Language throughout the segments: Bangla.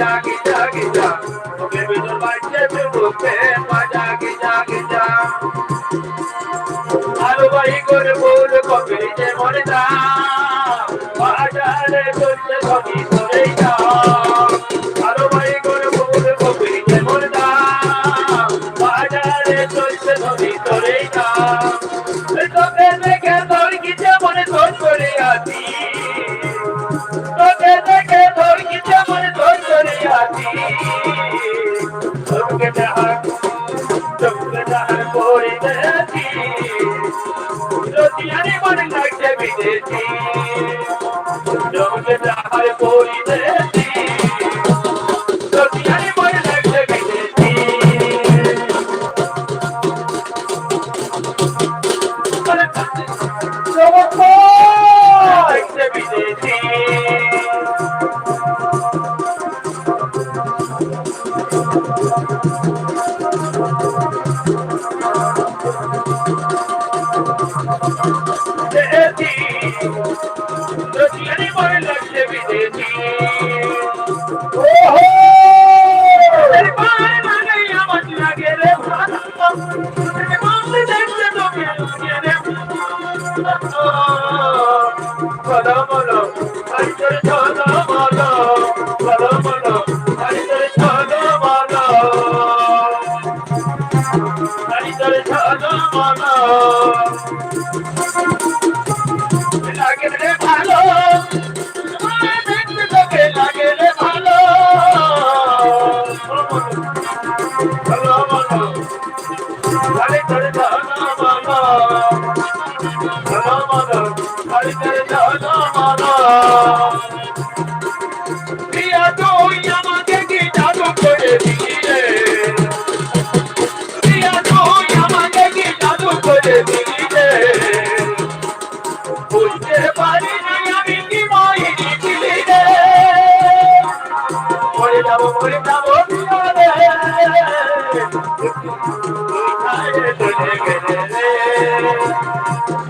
বাজা গিজা গিজা বুকের ভিতর বাজছে তুই বুকে বাজা গিজা গিজা আরও বাড়ি করে বল কবে যে মরে যা বাজারে চলছে সবই ধরে যা আরও বাড়ি করে বল কবে যে মরে যা বাজারে চলছে সবই ধরে যা তোকে লাগছে বিদেশি তোকে দেখার ভালো ভালো লাগে রে ভালো। দেখতে তোকে লাগে রে ভালো। ভালো ভালো। আরে তোর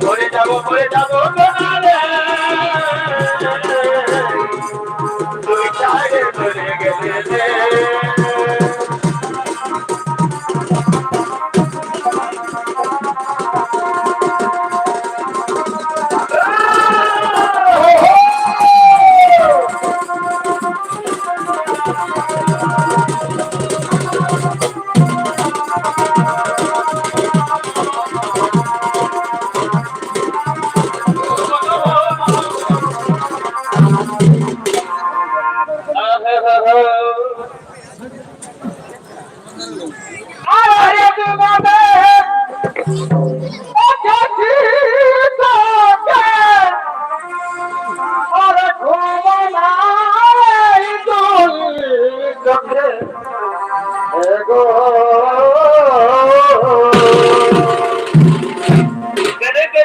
মরে যাব মরে যাব বিয়ারে তুই চায়ে চলে গেলে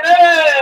কেনে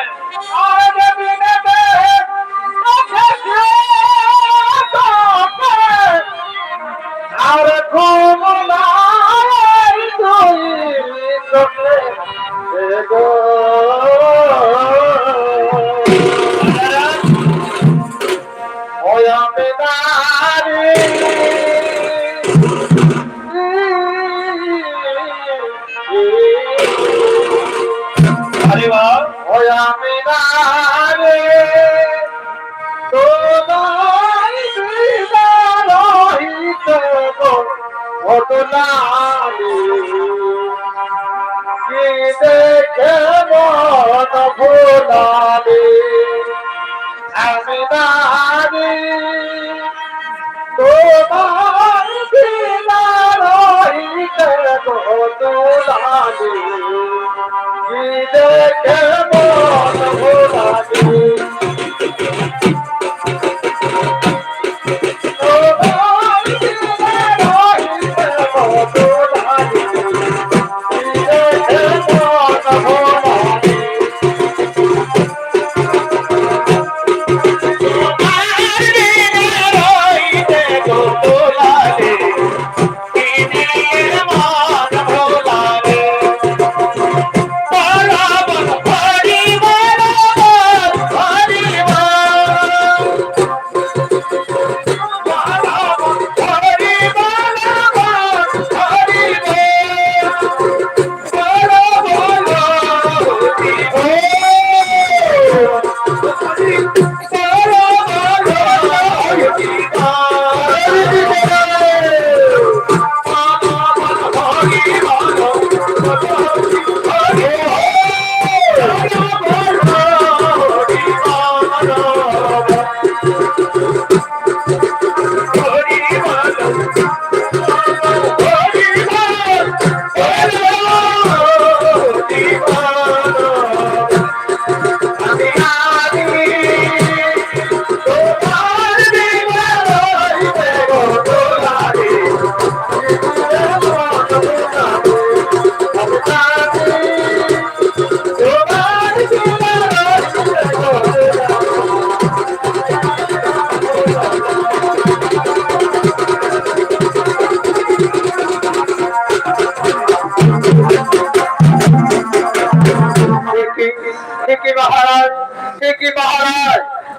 দিদার হইতে গো ঘটনালি কি দেখে মন ভোলালি? আমি নারী তোমার হইতে গো ঘটনালি কি দেখে কথা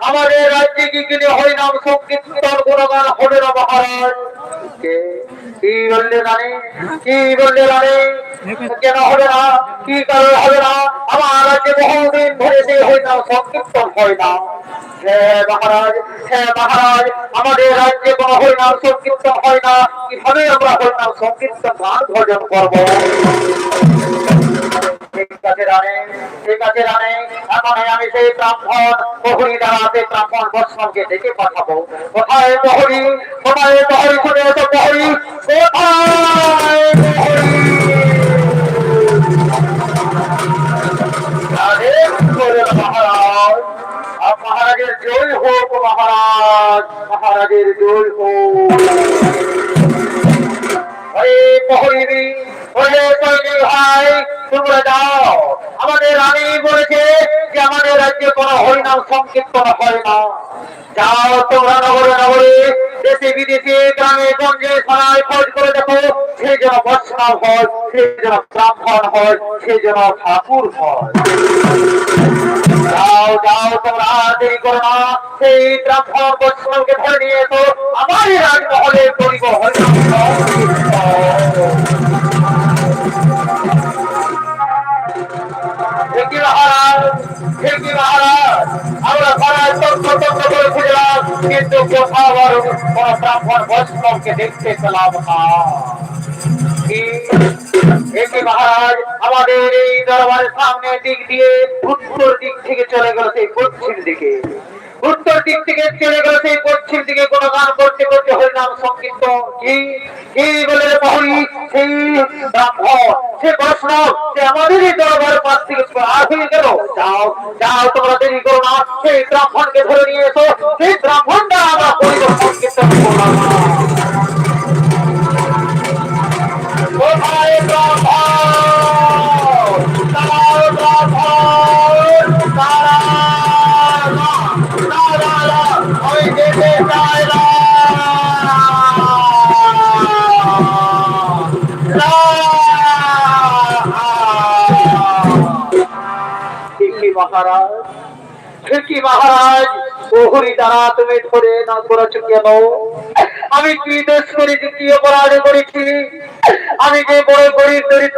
আমাদের রাজ্যে কি কিনে হরিনাম সংকীর্তন গুণগান হবে না মহারাজ বহুদিন ধরে সেই হরিনাম সংকীর্তন হয় না। হ্যাঁ মহারাজ হ্যাঁ মহারাজ আমাদের রাজ্যে কোন হরিনাম সংকীর্তন হয় না। কীভাবে আমরা হরিনাম সংকীর্তন গান ভজন করব? আমি মহারাজের জয় হোক মহারাজ মহারাজের জয় হোক। আরে প্রহরী ভাই তোমরা যাও আমাদের রানী বলেছে যে আমাদের রাজ্যে কোনো হরিনাম সংকীর্তন হয় না। যাও তোমরা নগরে নগরে দেশে বিদেশে গ্রামে গঞ্জে খোঁজ করে দেখো, সে যেন বৈষ্ণব হয়, সে যেন ব্রাহ্মণ হয়, সে যেন ঠাকুর হয়। যাও যাও তোমরা, দেরি করো না। সেই ব্রাহ্মণ বৈষ্ণবকে ধরে নিয়ে এসো। আমারই রাজমহলে করিব আমাদের এই দরবারের সামনে দিক দিয়ে উত্তর দিক থেকে চলে গেল সেই পশ্চিম দিকে। উত্তর দিক থেকে চলে সেই পশ্চিম দিকে কোন গান করতে করতে হরিনাম সংকীর্তন। কি? কি বলে রে সেই ব্রাহ্মণ, সে বৈষ্ণব, সে আমাদেরই দরবার পাশ থেকে হয়ে গেল? যাও যাও, তোমরা দেরি করো না। সেই ব্রাহ্মণকে ধরে নিয়ে এসো। সেই ব্রাহ্মণটা আমরা হরিনাম মহারাজ। ঠিকই মহারাজ? প্রহরি দ্বারা তুমি ধরে না করেছ কেন? আমি কি দোষ করেছি কি অপরাধ করেছি? আমি যে বড় গরিব, দরিদ্র